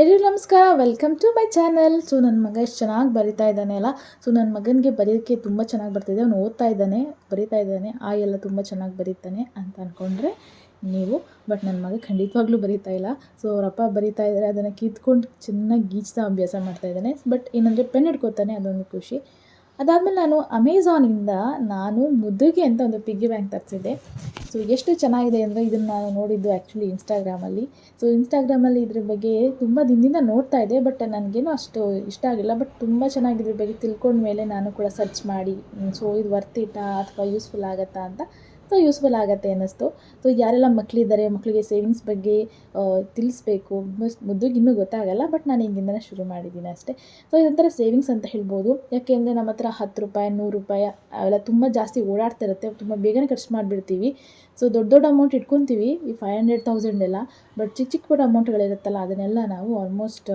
ಎಲ್ರಿಗೂ ನಮಸ್ಕಾರ. Welcome to my channel so ನನ್ನ ಮಗ ಎಷ್ಟು ಚೆನ್ನಾಗಿ ಬರಿತಾ ಇದ್ದಾನೆ ಅಲ್ಲ? ಸೊ ನನ್ನ ಮಗನಿಗೆ ಬರೆಯೋಕ್ಕೆ ತುಂಬ ಚೆನ್ನಾಗಿ ಬರ್ತಿದೆ. ಅವನು ಓದ್ತಾ ಇದ್ದಾನೆ, ಬರಿತಾ ಇದ್ದಾನೆ. ಆ ಎಲ್ಲ ತುಂಬ ಚೆನ್ನಾಗಿ ಬರೀತಾನೆ ಅಂತ ಅಂದ್ಕೊಂಡ್ರೆ ನೀವು ಬಟ್ ನನ್ನ ಮಗ ಖಂಡಿತವಾಗ್ಲೂ ಬರೀತಾ ಇಲ್ಲ. ಸೊ ಅವರಪ್ಪ ಬರಿತಾ ಇದ್ದಾರೆ. ಅದನ್ನು ಕಿತ್ಕೊಂಡು ಚೆನ್ನಾಗಿ ಗೀಚ್ತಾ ಅಭ್ಯಾಸ ಮಾಡ್ತಾ ಇದ್ದಾನೆ. ಬಟ್ ಏನಂದರೆ ಪೆನ್ ಹಿಡ್ಕೋತಾನೆ. ಅದೊಂದು ಖುಷಿ. ಅದಾದಮೇಲೆ ನಾನು ಅಮೆಝಾನಿಂದ ನಾನು ಮುದ್ದುಗೆ ಅಂತ ಒಂದು ಪಿಗ್ಗಿ ಬ್ಯಾಂಕ್ ತರಿಸಿದ್ದೆ. ಸೊ ಎಷ್ಟು ಚೆನ್ನಾಗಿದೆ ಅಂದರೆ ಇದನ್ನು ನಾನು ನೋಡಿದ್ದು ಆ್ಯಕ್ಚುಲಿ ಇನ್ಸ್ಟಾಗ್ರಾಮಲ್ಲಿ ಸೊ ಇನ್ಸ್ಟಾಗ್ರಾಮಲ್ಲಿ ಇದ್ರ ಬಗ್ಗೆ ತುಂಬ ದಿನದಿಂದ ನೋಡ್ತಾ ಇದ್ದೆ ಬಟ್ ನನಗೇನು ಅಷ್ಟು ಇಷ್ಟ ಆಗಿಲ್ಲ. ಬಟ್ ತುಂಬ ಚೆನ್ನಾಗಿ ಇದ್ರ ಬಗ್ಗೆ ತಿಳ್ಕೊಂಡ್ಮೇಲೆ ನಾನು ಕೂಡ ಸರ್ಚ್ ಮಾಡಿ ಸೊ ಇದು ವರ್ತಿಟಾ ಅಥವಾ ಯೂಸ್ಫುಲ್ ಆಗುತ್ತಾ ಅಂತ ಸೊ ಯೂಸ್ಫುಲ್ ಆಗುತ್ತೆ ಅನ್ನಿಸ್ತು. ಸೊ ಯಾರೆಲ್ಲ ಮಕ್ಕಳಿದ್ದಾರೆ ಮಕ್ಕಳಿಗೆ ಸೇವಿಂಗ್ಸ್ ಬಗ್ಗೆ ತಿಳಿಸ್ಬೇಕು ಮುದ್ದಿಗೆ ಇನ್ನೂ ಗೊತ್ತಾಗಲ್ಲ ಬಟ್ ನಾನು ಈಗಿಂದನೇ ಶುರು ಮಾಡಿದ್ದೀನಿ ಅಷ್ಟೇ. ಸೊ ಇದೊಂಥರ ಸೇವಿಂಗ್ಸ್ ಅಂತ ಹೇಳ್ಬೋದು. ಯಾಕೆಂದರೆ ನಮ್ಮ ಹತ್ರ ಹತ್ತು ರೂಪಾಯಿ, ನೂರು ರೂಪಾಯಿ, ಅವೆಲ್ಲ ತುಂಬ ಜಾಸ್ತಿ ಓಡಾಡ್ತಿರುತ್ತೆ ತುಂಬ ಬೇಗನೆ ಖರ್ಚು ಮಾಡಿಬಿಡ್ತೀವಿ. ಸೊ ದೊಡ್ಡ ದೊಡ್ಡ ಅಮೌಂಟ್ ಇಟ್ಕೊತೀವಿ, ಈ ಫೈವ್ ಹಂಡ್ರೆಡ್ ತೌಸಂಡ್ ಎಲ್ಲ ಬಟ್ ಚಿಕ್ಕ ಚಿಕ್ಕ ಪುಟ್ಟ ಅಮೌಂಟ್ಗಳಿರುತ್ತಲ್ಲ ಅದನ್ನೆಲ್ಲ ನಾವು ಆಲ್ಮೋಸ್ಟ್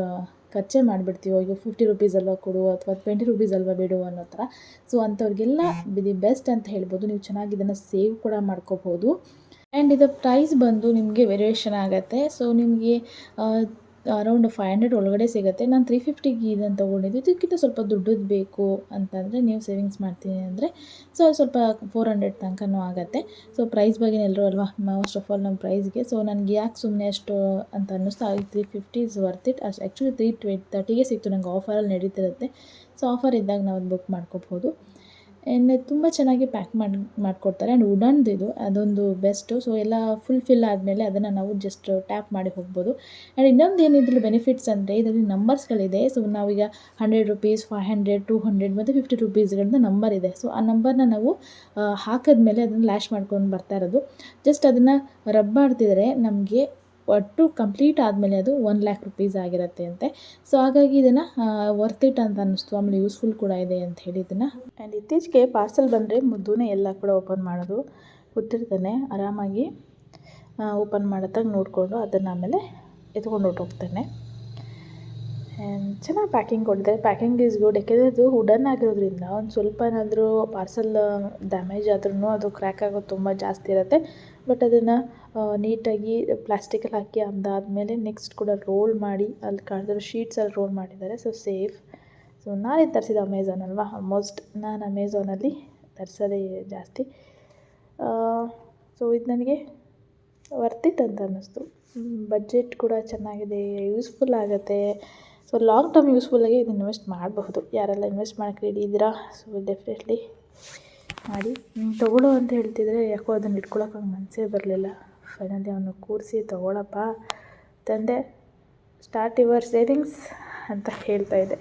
ಖರ್ಚೇ ಮಾಡಿಬಿಡ್ತೀವಿ ಈಗ ಫಿಫ್ಟಿ ರುಪೀಸ್ ಅಲ್ವಾ ಕೊಡು ಅಥವಾ ಟ್ವೆಂಟಿ ರುಪೀಸ್ ಅಲ್ವಾ ಬಿಡು ಅನ್ನೋ ಥರ. ಸೊ ಅಂಥವ್ರಿಗೆಲ್ಲ ದಿ ಬೆಸ್ಟ್ ಅಂತ ಹೇಳ್ಬೋದು. ನೀವು ಚೆನ್ನಾಗಿ ಇದನ್ನು ಸೇವ್ ಕೂಡ ಮಾಡ್ಕೋಬೋದು. ಆ್ಯಂಡ್ ಇದು ಪ್ರೈಸ್ ಬಂದು ನಿಮಗೆ ವೇರಿಯೇಷನ್ ಆಗುತ್ತೆ. ಸೊ ನಿಮಗೆ ಅರೌಂಡ್ ಫೈವ್ ಹಂಡ್ರೆಡ್ ಒಳಗಡೆ ಸಿಗುತ್ತೆ. ನಾನು ತ್ರೀ ಫಿಫ್ಟಿಗೆ ಇದನ್ನು ತೊಗೊಂಡಿದ್ದು. ಇದಕ್ಕಿಂತ ಸ್ವಲ್ಪ ದುಡ್ಡದು ಬೇಕು ಅಂತಂದರೆ ನೀವು ಸೇವಿಂಗ್ಸ್ ಮಾಡ್ತೀನಿ ಅಂದರೆ ಸೊ ಸ್ವಲ್ಪ ಫೋರ್ ಹಂಡ್ರೆಡ್ ತನಕನೂ ಆಗುತ್ತೆ. ಸೊ ಪ್ರೈಸ್ ಬಗ್ಗೆ ಎಲ್ಲರೂ ಅಲ್ವಾ? ಮೋಸ್ಟ್ ಆಫ್ ಆಲ್ ನಮ್ಮ ಪ್ರೈಸ್ಗೆ ಸೊ ನನಗೆ ಯಾಕೆ ಸುಮ್ಮನೆ ಅಷ್ಟು ಅಂತ ಅನ್ನಿಸ್ತಾ three fifty is worth it ಅಷ್ಟು ಆ್ಯಕ್ಚುಲಿ ತ್ರೀ ಟ್ವೆ ತರ್ಟಿಗೆ ಸಿಕ್ತು. ನಂಗೆ ಆಫರಲ್ಲಿ ನಡೀತಿರುತ್ತೆ. ಸೊ ಆಫರ್ ಇದ್ದಾಗ ನಾವು ಅದು ಬುಕ್ ಮಾಡ್ಕೋಬೋದು. ಆ್ಯಂಡ್ ತುಂಬ ಚೆನ್ನಾಗಿ ಪ್ಯಾಕ್ ಮಾಡಿ, ಮಾಡಿಕೊಡ್ತಾರೆ. ಆ್ಯಂಡ್ ಇದು, ಅದೊಂದು ಬೆಸ್ಟು ಸೊ ಎಲ್ಲ ಫುಲ್ ಫಿಲ್ ಆದಮೇಲೆ ಅದನ್ನು ನಾವು ಜಸ್ಟ್ ಟ್ಯಾಪ್ ಮಾಡಿ ಹೋಗ್ಬೋದು. ಆ್ಯಂಡ್ ಇನ್ನೊಂದು ಏನು ಬೆನಿಫಿಟ್ಸ್ ಅಂದರೆ, ಇದರಲ್ಲಿ ನಂಬರ್ಸ್ಗಳಿದೆ ಸೊ ನಾವೀಗ hundred rupees five hundred two hundred ಮತ್ತು ಫಿಫ್ಟಿ ರುಪೀಸ್ಗಳಿಂದ ನಂಬರ್ ಇದೆ. ಸೊ ಆ ನಂಬರ್ನ ನಾವು ಹಾಕಿದ್ಮೇಲೆ ಅದನ್ನು ಲ್ಯಾಶ್ ಮಾಡ್ಕೊಂಡು ಬರ್ತಾ ಇರೋದು. ಜಸ್ಟ್ ಅದನ್ನು ರಬ್ ಮಾಡ್ತಿದ್ರೆ ನಮಗೆ ಒಟ್ಟು ಕಂಪ್ಲೀಟ್ ಆದಮೇಲೆ ಅದು ಒನ್ ಲ್ಯಾಕ್ ರುಪೀಸ್ ಆಗಿರುತ್ತೆ ಅಂತೆ. ಸೊ ಹಾಗಾಗಿ ಇದನ್ನು ವರ್ತ್ ಇಟ್ ಅಂತ ಅನ್ನಿಸ್ತು. ಆಮೇಲೆ ಯೂಸ್ಫುಲ್ ಕೂಡ ಇದೆ ಅಂತ ಹೇಳಿ ಇದನ್ನು. ಆ್ಯಂಡ್ ಇತ್ತೀಚೆಗೆ ಪಾರ್ಸಲ್ ಬಂದರೆ ಮುದ್ದೂನೇ ಎಲ್ಲ ಕೂಡ ಓಪನ್ ಮಾಡೋದು ಕೂತಿರ್ತಾನೆ ಆರಾಮಾಗಿ ಓಪನ್ ಮಾಡೋದಾಗ ನೋಡಿಕೊಂಡು ಅದನ್ನು ಆಮೇಲೆ ಎತ್ಕೊಂಡು ಹೊರ್ಟೋಗ್ತಾನೆ. ಆ್ಯಂಡ್ ಚೆನ್ನಾಗಿ ಪ್ಯಾಕಿಂಗ್ ಕೊಟ್ಟಿದ್ದಾರೆ ಪ್ಯಾಕಿಂಗ್ ಈಸ್ ಗುಡ್ ಯಾಕೆಂದರೆ ಅದು ವುಡನ್ ಆಗಿರೋದ್ರಿಂದ ಒಂದು ಸ್ವಲ್ಪ ಏನಾದರೂ ಪಾರ್ಸಲ್ ಡ್ಯಾಮೇಜ್ ಆದ್ರೂ ಅದು ಕ್ರ್ಯಾಕ್ ಆಗೋದು ತುಂಬ ಜಾಸ್ತಿ ಇರುತ್ತೆ. ಬಟ್ ಅದನ್ನು ನೀಟಾಗಿ ಪ್ಲಾಸ್ಟಿಕಲ್ಲಿ ಹಾಕಿ ಅದಾದಮೇಲೆ ನೆಕ್ಸ್ಟ್ ಕೂಡ ರೋಲ್ ಮಾಡಿ, ಅಲ್ಲಿ ಕಾಣಿಸಿರೋ ಶೀಟ್ಸಲ್ಲಿ ರೋಲ್ ಮಾಡಿದ್ದಾರೆ. ಸೊ ಸೇಫ್ ಸೊ ನಾನೇ ತರಿಸಿದ್ದು ಅಮೆಝಾನ್ ಅಲ್ವಾ? ಆಲ್ಮೋಸ್ಟ್ ನಾನು ಅಮೆಝಾನಲ್ಲಿ ತರಿಸೋದೇ ಜಾಸ್ತಿ. ಸೊ ಇದು ನನಗೆ ವರ್ತಿತ್ತು ಅಂತ ಅನ್ನಿಸ್ತು. ಬಜೆಟ್ ಕೂಡ ಚೆನ್ನಾಗಿದೆ ಯೂಸ್ಫುಲ್ ಆಗುತ್ತೆ. ಸೊ ಲಾಂಗ್ ಟರ್ಮ್ ಯೂಸ್ಫುಲ್ಲಾಗಿ ಇದು ಇನ್ವೆಸ್ಟ್ ಮಾಡಬಹುದು. ಯಾರೆಲ್ಲ ಇನ್ವೆಸ್ಟ್ ಮಾಡೋಕ್ಕೆ ರೆಡಿ ಇದ್ದೀರಾ ಸೊ ಡೆಫಿನೆಟ್ಲಿ ಮಾಡಿ. ತೊಗೊಳ್ಳೋ ಅಂತ ಹೇಳ್ತಿದ್ರೆ ಯಾಕೋ ಅದನ್ನು ಇಟ್ಕೊಳಕ್ಕೆ ಹಂಗೆ ಮನಸ್ಸೇ ಬರಲಿಲ್ಲ. ಫೈನಲಿ ಅವನು ಕೂರಿಸಿ ತೊಗೊಳಪ್ಪ. ತಂದೆ ಸ್ಟಾರ್ಟ್ ಯುವರ್ ಸೇವಿಂಗ್ಸ್ ಅಂತ ಹೇಳ್ತಾ ಇದ್ದೆ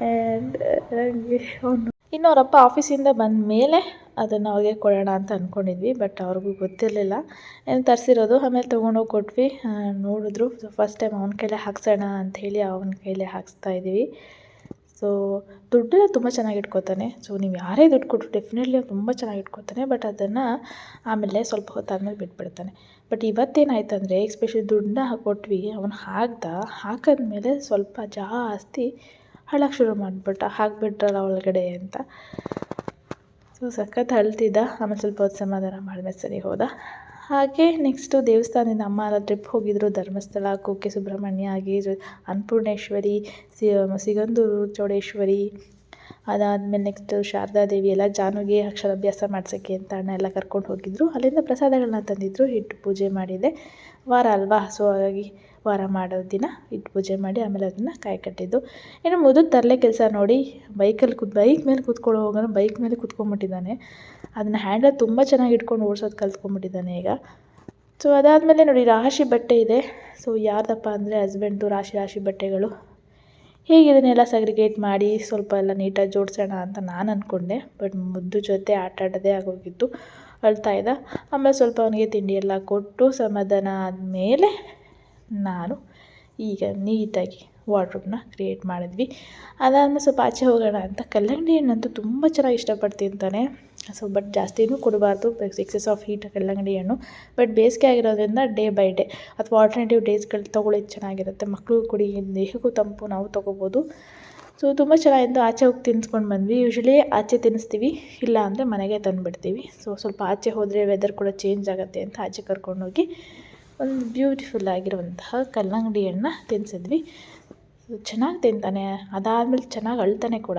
ಆ್ಯಂಡ್ ನನಗೆ ಅವನು ಅವರಪ್ಪ ಆಫೀಸಿಂದ ಬಂದ ಮೇಲೆ ಅದನ್ನು ಅವ್ರಿಗೆ ಕೊಡೋಣ ಅಂತ ಅಂದ್ಕೊಂಡಿದ್ವಿ ಬಟ್ ಅವ್ರಿಗೂ ಗೊತ್ತಿರಲಿಲ್ಲ. ಏನು ತರಿಸಿರೋದು, ಆಮೇಲೆ ತೊಗೊಂಡೋಗಿ ಕೊಟ್ವಿ. ನೋಡಿದ್ರು ಫಸ್ಟ್ ಟೈಮ್ ಅವನ ಕೈಲೇ ಹಾಕ್ಸೋಣ ಅಂಥೇಳಿ ಅವನ ಕೈಲೇ ಹಾಕ್ಸ್ತಾ ಇದ್ದೀವಿ ಸೊ ದುಡ್ಡೆಲ್ಲ ತುಂಬ ಚೆನ್ನಾಗಿ ಇಟ್ಕೋತಾನೆ. ಸೊ ನೀವು ಯಾರೇ ದುಡ್ಡು ಕೊಟ್ಟರು ಡೆಫಿನೆಟ್ಲಿ ತುಂಬ ಚೆನ್ನಾಗಿ ಇಟ್ಕೋತಾನೆ ಬಟ್ ಅದನ್ನು ಆಮೇಲೆ ಸ್ವಲ್ಪ ಹೊತ್ತಾದಮೇಲೆ ಬಿಟ್ಬಿಡ್ತಾನೆ. ಬಟ್ ಇವತ್ತೇನಾಯ್ತು ಅಂದರೆ ಎಸ್ಪೆಷಲಿ ದುಡ್ಡನ್ನ ಕೊಟ್ವಿ, ಅವನು ಹಾಕ್ದ, ಹಾಕಿದ್ಮೇಲೆ ಸ್ವಲ್ಪ ಜಾಸ್ತಿ ಹಾಳಕ್ಕೆ ಶುರು ಮಾಡಿಬಿಟ್ಟ, ಹಾಕಿಬಿಟ್ರಲ್ಲ ಒಳಗಡೆ ಅಂತ. ಸೊ ಸಖತ್ ಅಳ್ತಿದ್ದ. ಆಮೇಲೆ ಸ್ವಲ್ಪ ಹೊತ್ತು ಸಮಾಧಾನ ಮಾಡಿದ್ಮೇಲೆ ಸರಿ ಹೋದ. ಹಾಗೆ ನೆಕ್ಸ್ಟು ದೇವಸ್ಥಾನದಿಂದ ಅಮ್ಮ ಎಲ್ಲ ಟ್ರಿಪ್ ಹೋಗಿದ್ದರು ಧರ್ಮಸ್ಥಳ, ಕುಕ್ಕೆ ಸುಬ್ರಹ್ಮಣ್ಯ ಆಗಿ ಅನ್ನಪೂರ್ಣೇಶ್ವರಿ, ಸಿ ಸಿಗಂದೂರು, ಚೌಡೇಶ್ವರಿ, ಅದಾದಮೇಲೆ ನೆಕ್ಸ್ಟು ಶಾರದಾದೇವಿ ಎಲ್ಲ ಜಾನುಗೆ ಅಕ್ಷರಾಭ್ಯಾಸ ಮಾಡ್ಸೋಕ್ಕೆ ಅಂತ ಅಣ್ಣ ಎಲ್ಲ ಕರ್ಕೊಂಡು ಹೋಗಿದ್ದರು ಅಲ್ಲಿಂದ ಪ್ರಸಾದಗಳನ್ನ ತಂದಿದ್ದರು ಹಿಟ್ಟು ಪೂಜೆ ಮಾಡಿದೆ. ವಾರ ಅಲ್ವಾ? ಸೊ ಹಾಗಾಗಿ ವಾರ ಮಾಡೋ ದಿನ ಇಟ್ಟು ಪೂಜೆ ಮಾಡಿ ಆಮೇಲೆ ಅದನ್ನು ಕಾಯಿ ಕಟ್ಟಿದ್ದು. ಇನ್ನು ಮುದುದು ತರಲೆ ಕೆಲಸ ನೋಡಿ, ಬೈಕಲ್ಲಿ ಕೂತ್, ಬೈಕ್ ಮೇಲೆ ಕೂತ್ಕೊಳ್ಳೋ ಹೋಗೋಣ ಬೈಕ್ ಮೇಲೆ ಕೂತ್ಕೊಂಡ್ಬಿಟ್ಟಿದ್ದಾನೆ ಅದನ್ನು ಹ್ಯಾಂಡಲ್ ತುಂಬ ಚೆನ್ನಾಗಿ ಇಟ್ಕೊಂಡು ಓಡಿಸೋದು ಕಲ್ತ್ಕೊಂಡ್ಬಿಟ್ಟಿದ್ದಾನೆ ಈಗ. ಸೊ ಅದಾದಮೇಲೆ ನೋಡಿ ರಾಶಿ ಬಟ್ಟೆ ಇದೆ. ಸೊ ಯಾರ್ದಪ್ಪ ಅಂದರೆ ಹಸ್ಬೆಂಡ್ದು ರಾಶಿ ರಾಶಿ ಬಟ್ಟೆಗಳು. ಹೀಗೆ ಇದನ್ನೆಲ್ಲ ಸಗ್ರಿಗೇಟ್ ಮಾಡಿ ಸ್ವಲ್ಪ ಎಲ್ಲ ನೀಟಾಗಿ ಜೋಡಿಸೋಣ ಅಂತ ನಾನು ಅಂದ್ಕೊಂಡೆ ಬಟ್ ಮುದ್ದು ಜೊತೆ ಆಟ ಆಗೋಗಿತ್ತು. ಅಳ್ತಾ ಇದ್ದ. ಆಮೇಲೆ ಸ್ವಲ್ಪ ಅವನಿಗೆ ತಿಂಡಿ ಎಲ್ಲ ಕೊಟ್ಟು ಸಮಾಧಾನ ಆದಮೇಲೆ ನಾನು ಈಗ ನೀಟಾಗಿ ವಾರ್ಡ್ರೋಬ್ನ ಕ್ರಿಯೇಟ್ ಮಾಡಿದ್ವಿ. ಅದಾದಮೇಲೆ ಸ್ವಲ್ಪ ಆಚೆ ಹೋಗೋಣ ಅಂತ. ಕಲ್ಲಂಗಡಿ ಹಣ್ಣಂತೂ ತುಂಬ ಚೆನ್ನಾಗಿ ಇಷ್ಟಪಟ್ಟು ತಿಂತಾನೆ ಸೊ, ಬಟ್ ಜಾಸ್ತಿನೂ ಕೊಡಬಾರ್ದು. ಸಿಕ್ಸಸ್ ಆಫ್ ಹೀಟ್ ಕಲ್ಲಂಗಡಿ ಹಣ್ಣು. ಬಟ್ ಬೇಸಿಗೆ ಆಗಿರೋದ್ರಿಂದ ಡೇ ಬೈ ಡೇ ಅಥವಾ ಆಲ್ಟರ್ನೇಟಿವ್ ಡೇಸ್ಗಳು ತೊಗೊಳ್ಳೋದು ಚೆನ್ನಾಗಿರುತ್ತೆ. ಮಕ್ಕಳು ಕುಡಿ, ದೇಹಕ್ಕೂ ತಂಪು, ನಾವು ತೊಗೋಬೋದು. ಸೊ, ತುಂಬ ಚೆನ್ನಾಗಿದ್ದು ಆಚೆ ಹೋಗಿ ತಿನ್ಸ್ಕೊಂಡು ಬಂದ್ವಿ. ಯೂಶ್ವಲಿ ಆಚೆ ತಿನ್ನಿಸ್ತೀವಿ ಇಲ್ಲ ಅಂದರೆ ಮನೆಗೆ ತಂದುಬಿಡ್ತೀವಿ. ಸೊ ಸ್ವಲ್ಪ ಆಚೆ ಹೋದರೆ ವೆದರ್ ಕೂಡ ಚೇಂಜ್ ಆಗುತ್ತೆ ಅಂತ ಆಚೆ ಕರ್ಕೊಂಡೋಗಿ. ಒಂದು ಬ್ಯೂಟಿಫುಲ್ ಆಗಿರುವಂತಹ ಕಲ್ಲಂಗಡಿ ಹಣ್ಣ ತಿನ್ನಿಸಿದ್ವಿ ಚೆನ್ನಾಗಿ ತಿಂತಾನೆ ಅದಾದ್ಮೇಲೆ ಚೆನ್ನಾಗಿ ಅಳ್ತಾನೆ ಕೂಡ.